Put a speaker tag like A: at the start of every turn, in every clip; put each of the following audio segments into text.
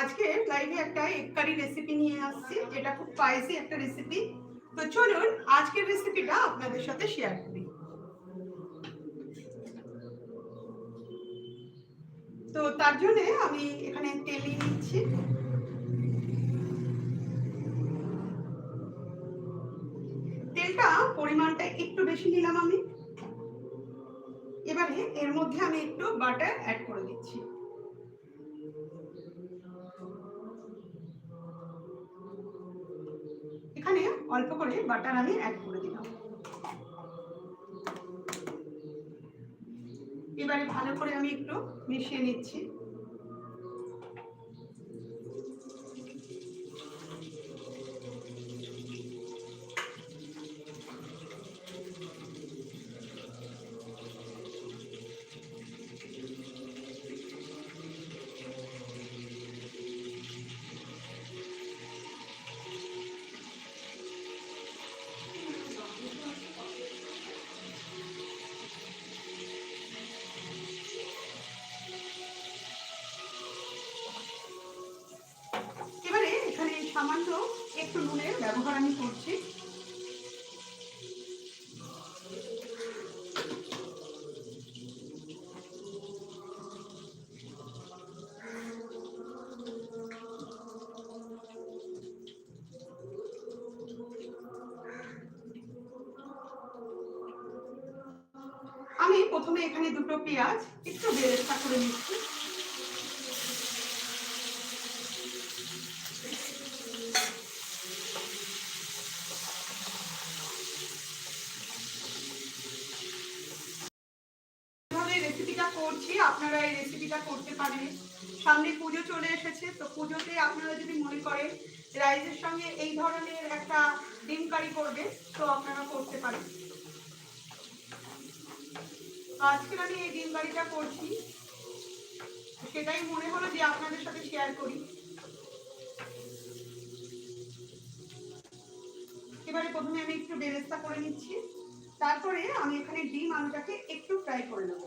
A: আজকে লাইভে একটা এগ কারি রেসিপি নিয়ে আসছি। যেটা খুব স্পাইসি একটা রেসিপি তো চলুন, আজকের রেসিপিটা আপনাদের সাথে শেয়ার করি। তো তার জন্য আমি এখানে তেল নিচ্ছি। তেলটা পরিমাণটা একটু বেশি নিলাম আমি। এবারে এর মধ্যে আমি একটু বাটার অ্যাড করে দিচ্ছি। অল্প করে বাটার আমি অ্যাড করে দিলাম। এবারে ভালো করে আমি একটু মিশিয়ে নিচ্ছি এবারে এখানে সামান্য একটু নুনের ব্যবহার আমি করছি। আমি প্রথমে এখানে দুটো পেঁয়াজ একটু বেরেস্তা করে নিচ্ছি কীভাবে রেসিপিটা করছি আপনারা এই রেসিপিটা করতে পারেন সামনে পুজো চলে এসেছে তো পুজোতে আপনারা যদি মনে করেন রাইসের সঙ্গে এই ধরনের একটা ডিম কারি করবে, তো আপনারা করতে পারেন। আজকে আমি এই ডিম কারিটা করছি। সেটাই মনে হলো যে আপনাদের সাথে শেয়ার করি। এবারে প্রথমে আমি একটু বেরেস্তা করে নিচ্ছি। তারপরে আমি এখানে ডিম আলুটাকে একটু ফ্রাই করে নেব।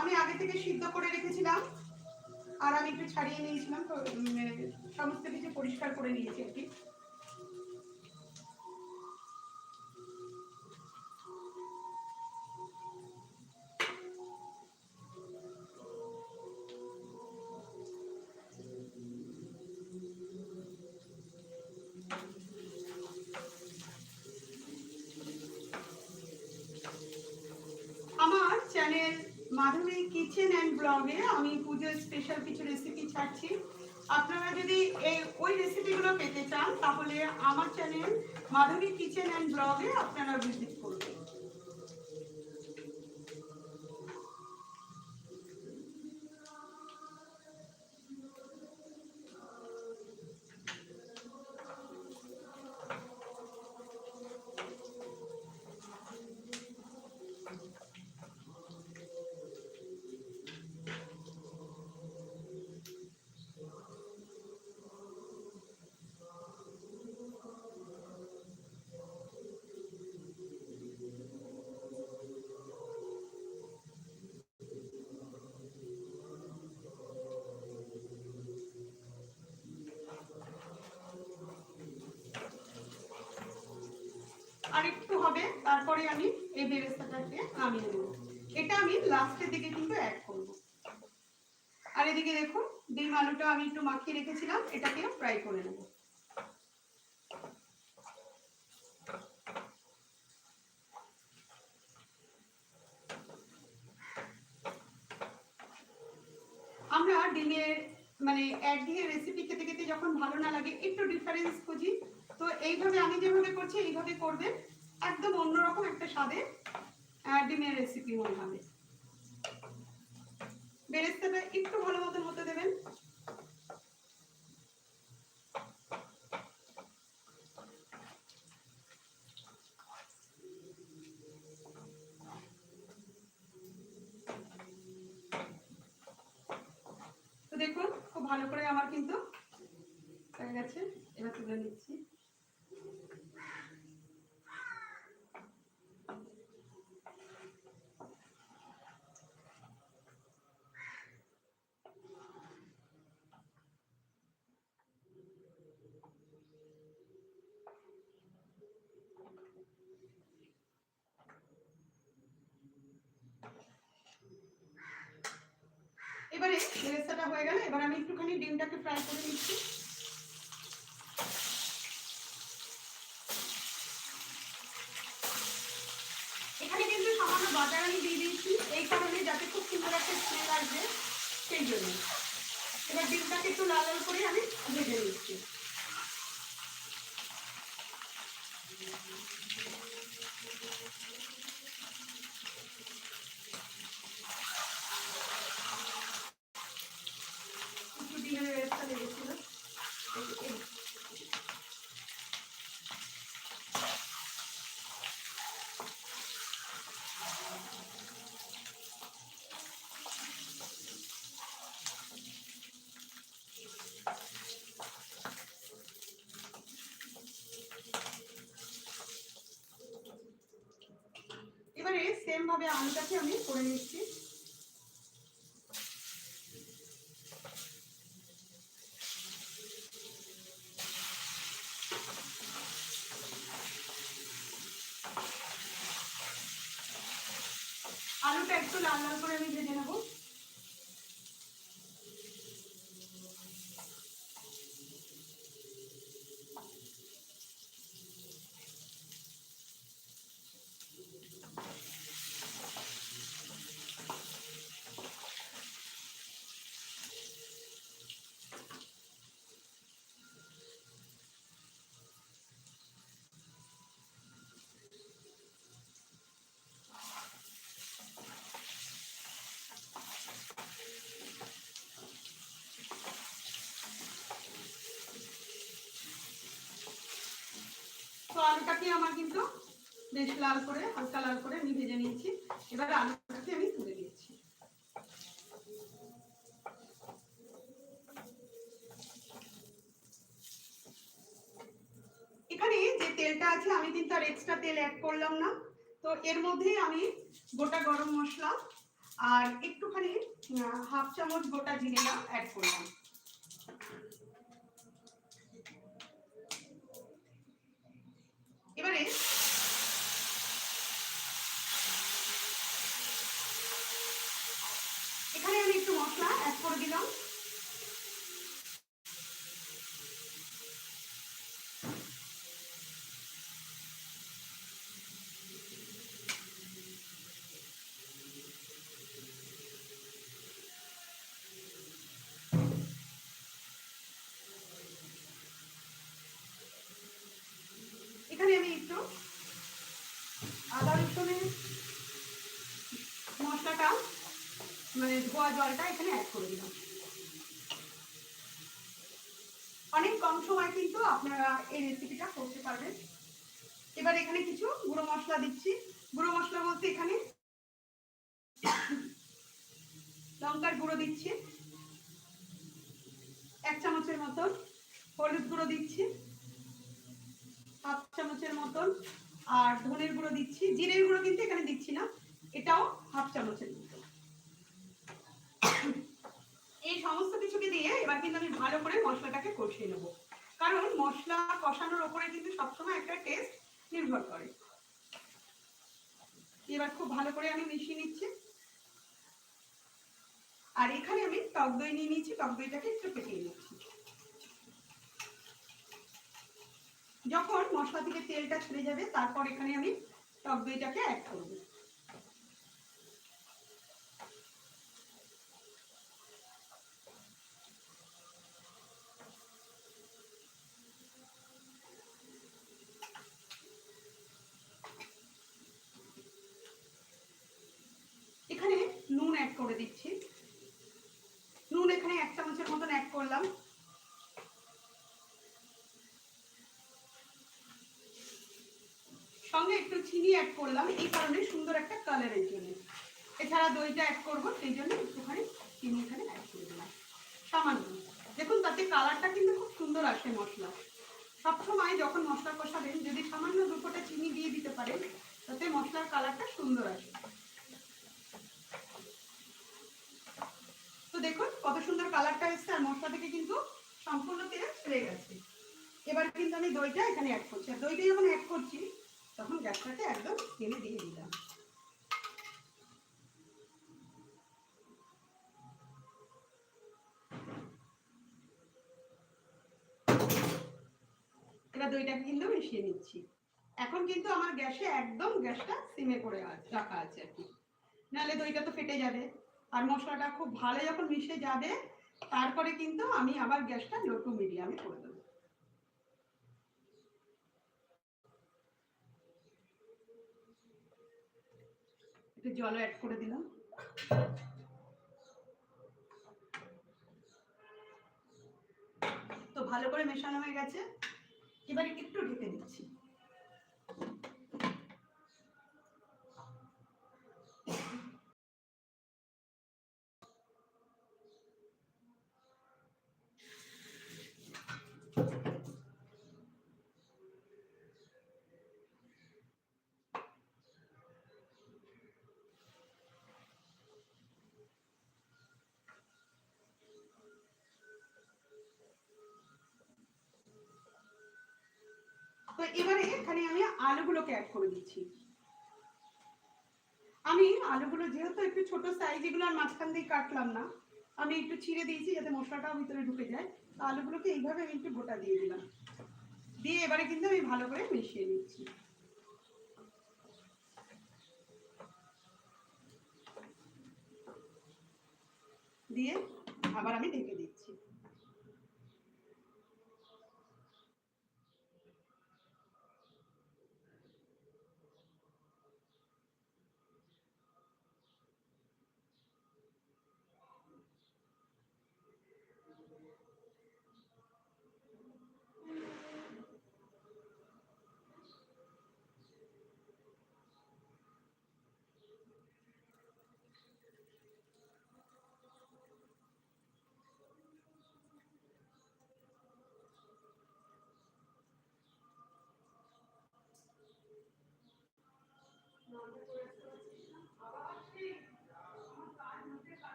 A: আমি আগে থেকে সিদ্ধ করে রেখেছিলাম, আর আমি একটু ছাড়িয়ে নিয়েছিলাম, তো সমস্ত কিছু পরিষ্কার করে নিয়েছি আর কি। ছাড়ছি আপনারা যদি এই, ওই রেসিপিগুলো পেতে চান, তাহলে আমার চ্যানেল মাধবী কিচেন অ্যান্ড ব্লগে আপনারা ভিজিট করবেন আর একটু হবে, তারপরে আমি এই বেরেস্তাটাকে নামিয়ে নেব। এটা আমি লাস্টের দিকে কিন্তু অ্যাড করব। আর এদিকে দেখুন, ডিম আলুটা আমি একটু মাখিয়ে রেখেছিলাম এটাকে ফ্রাই করে নেব। আমরা ডিমের মানে একদিকে রেসিপি খেতে খেতে যখন ভালো না লাগে, একটু ডিফারেন্স খুঁজি। তো এইভাবে, আমি যেভাবে করছি, এইভাবে করবেন একদম অন্যরকম একটা স্বাদে ডিমের রেসিপি মনে হবে। বেরেস্তাটা একটু ভালো মতন হতে দেবেন। দেখুন, খুব ভালো করে আমার কিন্তু হয়ে গেছে। এবার তুলে নিচ্ছি। এবারে বেরেস্তাটা হয়ে গেল, এবার আমি একটুখানি ডিমটাকে ফ্রাই করে নিচ্ছি। এখানে কিন্তু সামান্য বাজার আমি দিয়ে দিয়েছি, এই কারণে যাতে খুব সুন্দর একটা স্মেল আসবে, সেই জন্য। এবার ডিমটাকে একটু লাল লাল করে আমি ভেজে নিচ্ছি একটু ডিমের ব্যবস্থা লেগেছিল এবারে ভাবে আলুটাকে আমি করে নিচ্ছি। আলুটা একটু লাল লাল করে আমি ভেজে নেব। তো আলুটাকে আমার কিন্তু বেশ লাল করে, হালকা লাল করে আমি ভেজে নিয়েছি। এবার আলুটাকে আমি তুলে দিয়েছি এখানে যে তেলটা আছে, আমি কিন্তু আর এক্সট্রা তেল অ্যাড করলাম না। তো এর মধ্যে আমি গোটা গরম মশলা আর একটুখানি হাফ চামচ গোটা জিরেটা অ্যাড করলাম। এবারে এখানে আমি একটু মশলা অ্যাড করে দিলাম এখানে আমি একটু আদা রসুনের মশলাটা মানে ধোয়া জলটা এখানে অ্যাড করে দিলাম। অনেক কম সময় কিন্তু আপনারা এই রেসিপিটা করতে পারবেন। এবার এখানে কিছু গুঁড়ো মশলা দিচ্ছি। গুঁড়ো মশলা বলতে এখানে লঙ্কার গুঁড়ো দিচ্ছি। এক চামচের মতন হলুদ গুঁড়ো দিচ্ছি। চামচের মতন। আর ধনের গুঁড়ো দিচ্ছি। জিরের গুঁড়ো কিন্তু এখানে দিচ্ছি না। এটাও হাফ চামচের মতন এই সমস্ত কিছুকে দিয়ে এবার কিন্তু আমি ভালো করে মশলাটাকে কষিয়ে নেব। কারণ মশলা কষানোর ওপরে কিন্তু সবসময় একটা টেস্ট নির্ভর করে। এবার খুব ভালো করে আমি মিশিয়ে নিচ্ছি। আর এখানে আমি টক দই নিয়ে নিয়েছি। টক দইটাকে একটু ফেটিয়ে নিচ্ছি। যখন মশলা থেকে তেলটা ছেড়ে যাবে তারপর এখানে আমি টক দইটাকে অ্যাড করব এখানে নুন অ্যাড করে দিচ্ছি নুন এখানে এক চামচের মতন অ্যাড করলাম সঙ্গে একটু চিনি অ্যাড করলাম। এই কারণে সুন্দর একটা কালারের জন্য। এছাড়া দইটা অ্যাড করব, সেই জন্য একটুখানি চিনি এখানে অ্যাড করে দিলাম। সামান্য। দেখুন, তাতে কালারটা কিন্তু খুব সুন্দর আসে মশলা। সবসময় যখন মশলা কষাবেন, যদি সামান্য দু ফোঁটা চিনি দিয়ে দিতে পারেন, তাতে মশলার কালারটা সুন্দর আসে। তো দেখুন, কত সুন্দর কালারটা এসছে, আর মশলা থেকে কিন্তু সম্পূর্ণ তেল ছেড়ে গেছে। এবার কিন্তু আমি দইটা এখানে অ্যাড করছি। আর দইটা যখন অ্যাড করছি তখন গ্যাসটাকে একদম টেনে দিয়ে দিলাম। এবার দইটাকে কিন্তু মিশিয়ে নিচ্ছি। এখন কিন্তু আমার গ্যাসে একদম গ্যাসটা সিমে করে রাখা আছে আর কি। নাহলে দইটা তো ফেটে যাবে। আর মশলাটা খুব ভালো যখন মিশে যাবে, তারপরে কিন্তু আমি আবার গ্যাসটা লো টু মিডিয়ামে করে দেবো। একটু জল অ্যাড করে দিলাম। তো ভালো করে মেশানো হয়ে গেছে। এবারে একটু ঢেকে দিচ্ছি। তো এবারে এখানে আমি আলুগুলোকে অ্যাড করে দিচ্ছি। আমি আলুগুলো যেহেতু একটু ছোট সাইজ এগুলো আর মাঝখান দিয়ে কাটলাম না, আমি একটু ছিঁড়ে দিয়েছি যাতে মশলাটাও ভিতরে ঢুকে যায়। তো আলুগুলোকে এইভাবে আমি একটু গোটা দিয়ে দিলাম। দিয়ে এবারে কিন্তু আমি ভালো করে মিশিয়ে নিচ্ছি। দিয়ে আবার আমি ঢেকে দিচ্ছি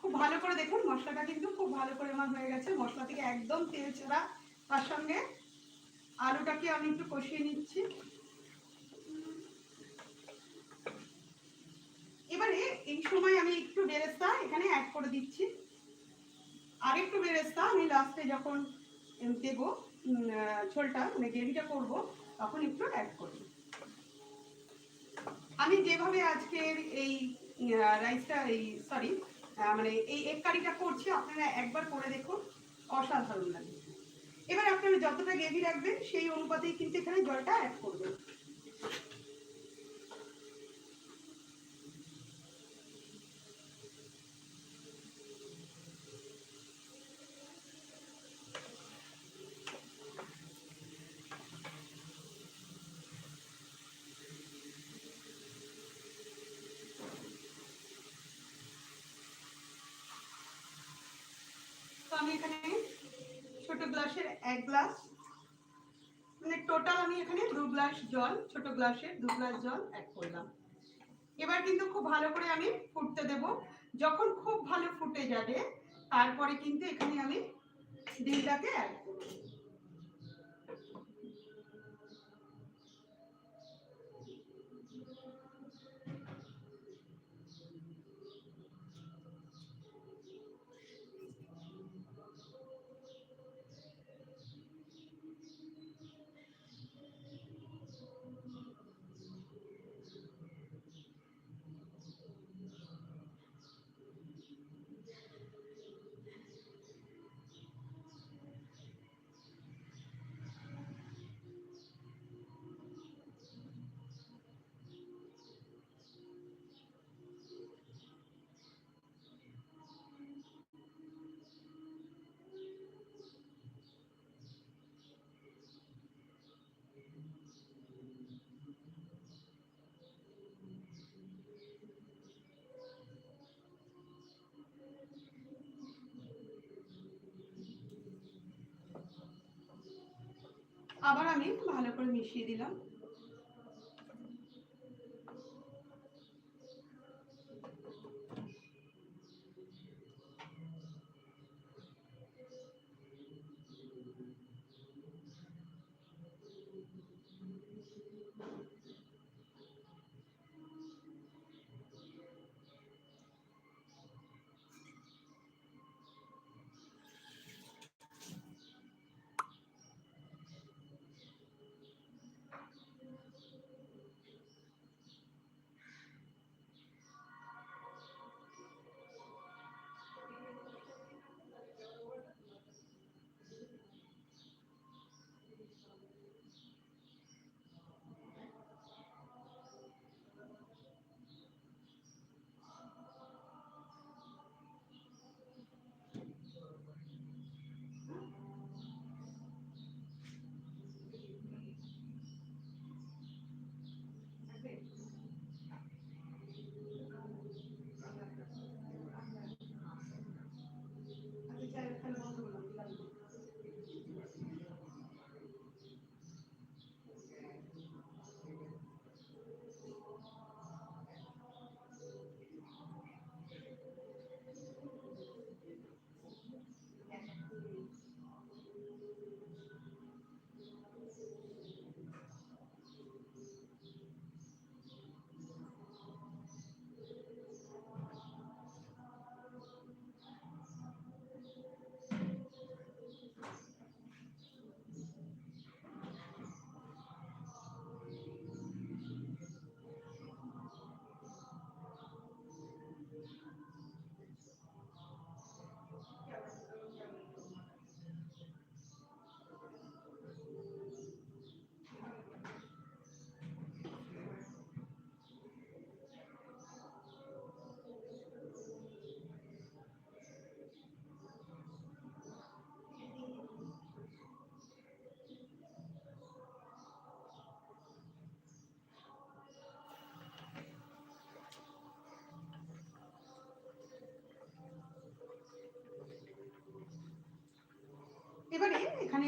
A: খুব ভালো করে দেখুন মশলাটা কিন্তু খুব ভালো আমার হয়ে গেছে। মশলা থেকে একদম তেল ছাড়া। তার সঙ্গে আলুটাকে আমি একটু কষিয়ে নিচ্ছি। এবারে এই সময় আমি একটু বেরেস্তা এখানে অ্যাড করে দিচ্ছি। আর একটু বেরেস্তা, আমি লাস্টে যখন দেবো ঝোলটা মানে গ্রেভিটা করব, তখন একটু অ্যাড করব। আমি যেভাবে আজকের এই রাইসটা এই সরি মানে এই এক করছি, আপনারা একবার করে দেখুন, অসাধারণ লাগে এবার আপনারা যতটা গ্রেভি রাখবেন, সেই অনুপাতেই কিন্তু এখানে জলটা অ্যাড করবেন তো আমি এখানে ছোট গ্লাসের এক গ্লাস মানে টোটাল আমি এখানে দু গ্লাস জল, ছোট গ্লাসের দু গ্লাস জল অ্যাড করলাম। এবার কিন্তু খুব ভালো করে আমি ফুটতে দেব। যখন খুব ভালো ফুটে যাবে, তারপরে কিন্তু এখানে আমি ডিমটাকে অ্যাড করব আবার আমি ভালো করে মিশিয়ে দিলাম।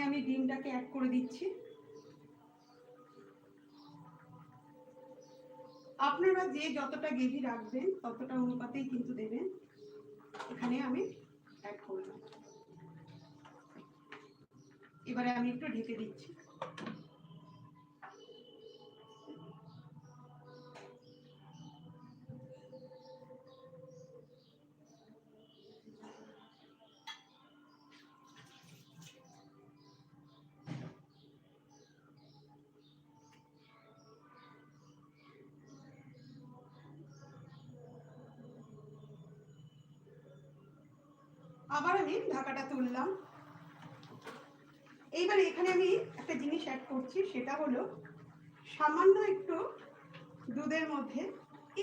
A: আমি ডিমটাকে অ্যাড করে দিচ্ছি। আপনারা যে যতটা গ্রেভি রাখবেন, ততটা অনুপাতেই কিন্তু দেবেন। এখানে আমি অ্যাড করলাম এবারে আমি একটু ঢেকে দিচ্ছি। আবার আমি ঢাকাটা তুললাম। এইবার এখানে আমি একটা জিনিস অ্যাড করছি, সেটা হলো সামান্য একটু দুধের মধ্যে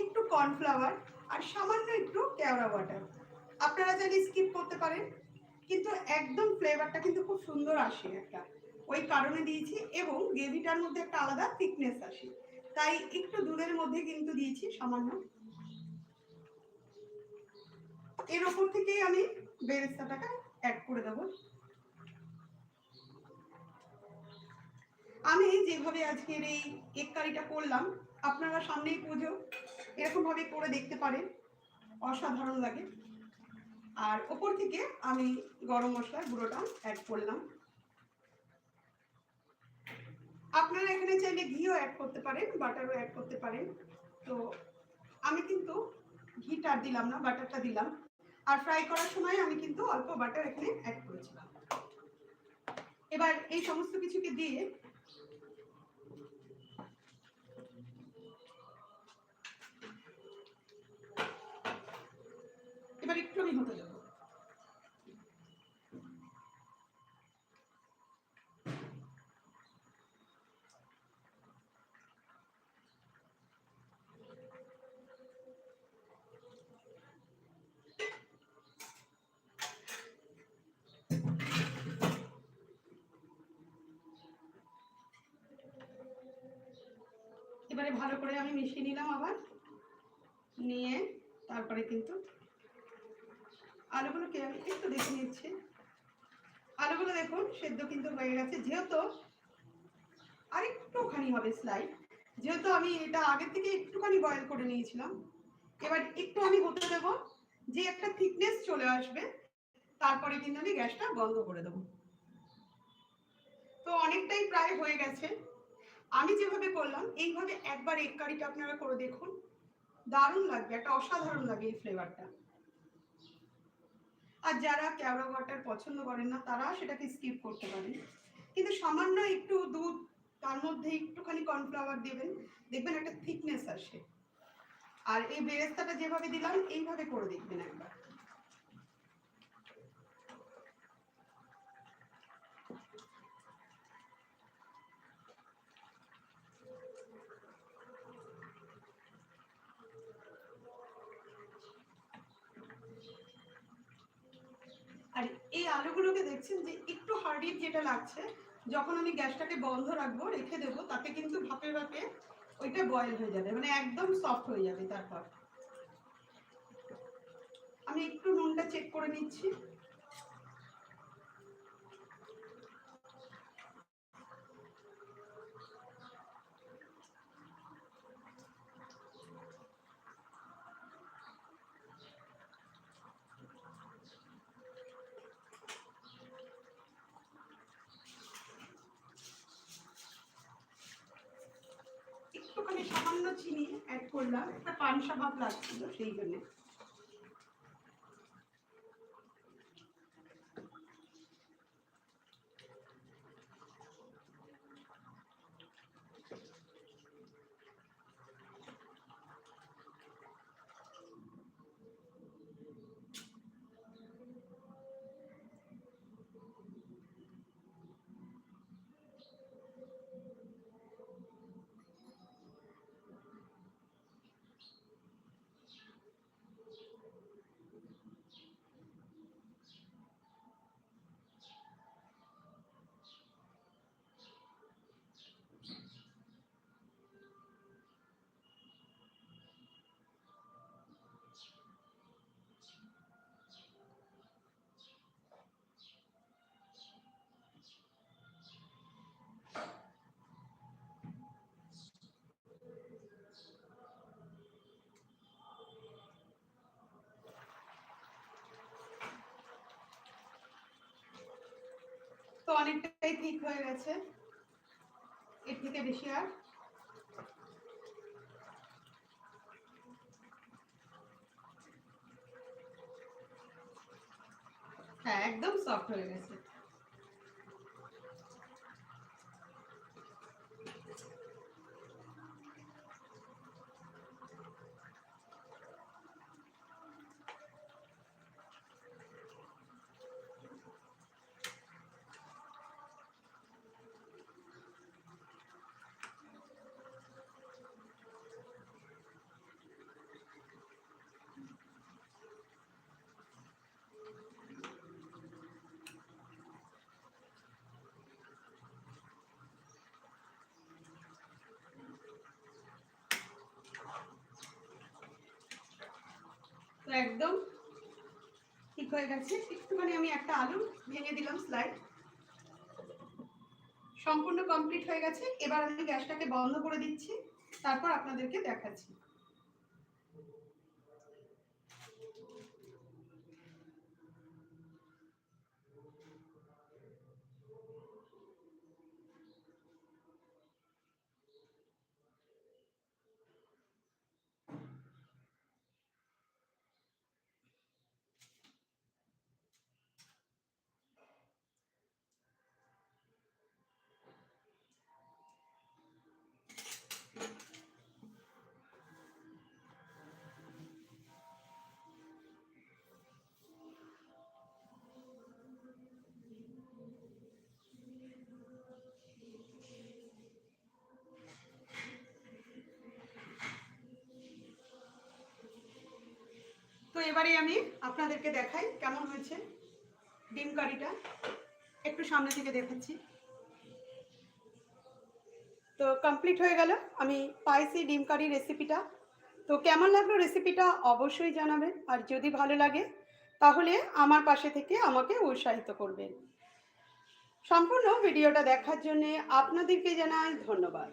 A: একটু কর্নফ্লাওয়ার আর সামান্য একটু কেওড়া ওয়াটার আপনারা চাইলে স্কিপ করতে পারেন, কিন্তু একদম ফ্লেভারটা কিন্তু খুব সুন্দর আসে একটা। ওই কারণে দিয়েছি এবং গ্রেভিটার মধ্যে একটা আলাদা থিকনেস আসে। তাই একটু দুধের মধ্যে কিন্তু দিয়েছি সামান্য। এর ওপর থেকেই আমি বেরেস্তাটাকে অ্যাড করে দেবো। আমি যেভাবে আজকের এই কেক কারিটা করলাম, আপনারা সামনেই পুজো এরকম ভাবে করে দেখতে পারেন, অসাধারণ লাগে। আর ওপর থেকে আমি গরম মশলার গুঁড়োটা অ্যাড করলাম। আপনারা এখানে চাইলে ঘিও অ্যাড করতে পারেন বাটারও অ্যাড করতে পারেন। তো আমি কিন্তু ঘিটা দিলাম না বাটারটা দিলাম। আর ফ্রাই করার সময় আমি কিন্তু অল্প বাটার এখানে অ্যাড করেছিলাম। এবার এই সমস্ত কিছুকে দিয়ে এবার একটু আমি হতে দেবো। এবারে ভালো করে আমি মিশিয়ে নিলাম আবার। নিয়ে তারপরে কিন্তু আলুগুলোকে আমি একটু দেখে নিচ্ছি। আলুগুলো দেখুন, সেদ্ধ কিন্তু হয়ে গেছে। যেহেতু আর একটুখানি হবে স্লাইড যেহেতু আমি এটা আগের থেকে একটুখানি বয়েল করে নিয়েছিলাম, এবার একটু আমি হতে দেব। যে একটা থিকনেস চলে আসবে, তারপরে কিন্তু আমি গ্যাসটা বন্ধ করে দেবো। তো অনেকটাই প্রায় হয়ে গেছে। আমি যেভাবে করলাম, এইভাবে একবার এগ কারিটা আপনারা করে দেখুন। দারুণ লাগবে, একটা অসাধারণ লাগে এই ফ্লেভারটা আর যারা কেওড়া ওয়াটার পছন্দ করেন না, তারা সেটাকে স্কিপ করতে পারেন। কিন্তু সামান্য একটু দুধ, তার মধ্যে একটুখানি কর্নফ্লাওয়ার দেবেন, দেখবেন একটা থিকনেস আসে। আর এই বেরেস্তাটা যেভাবে দিলাম, এইভাবে করে দেখবেন একবার আর এই আলুগুলোকে দেখছেন যে একটু হার্ডির যেটা লাগছে, যখন আমি গ্যাসটাকে বন্ধ রাখব, রেখে দেবো, তাতে কিন্তু ভাপে ভাপে ওইটা বয়েল হয়ে যাবে মানে একদম সফট হয়ে যাবে তারপর। আমি একটু নুনটা চেক করে নিচ্ছি একটুখানি সামান্য চিনি অ্যাড করলাম। একটা পানসা ভাব লাগছিল সেই জন্য। অনেকটাই ঠিক হয়ে গেছে। এর থেকে বেশি আর। হ্যাঁ একদম সফট হয়ে গেছে। তো একদম ঠিক হয়ে গেছে। একটুখানি আমি একটা আলু ভেঙে দিলাম স্লাইড সম্পূর্ণ কমপ্লিট হয়ে গেছে। এবার আমি গ্যাসটাকে বন্ধ করে দিচ্ছি। তারপর আপনাদেরকে দেখাচ্ছি। এবারে আমি আপনাদেরকে দেখাই কেমন হয়েছে ডিম কারিটা। একটু সামনে থেকে দেখাচ্ছি। তো কমপ্লিট হয়ে গেল আমি পাইসি ডিম কারি রেসিপিটা তো কেমন লাগল রেসিপিটা অবশ্যই জানাবেন। আর যদি ভালো লাগে, তাহলে আমার পাশে থেকে আমাকে উৎসাহিত করবেন। সম্পূর্ণ ভিডিওটা দেখার জন্য আপনাদেরকে জানাই ধন্যবাদ।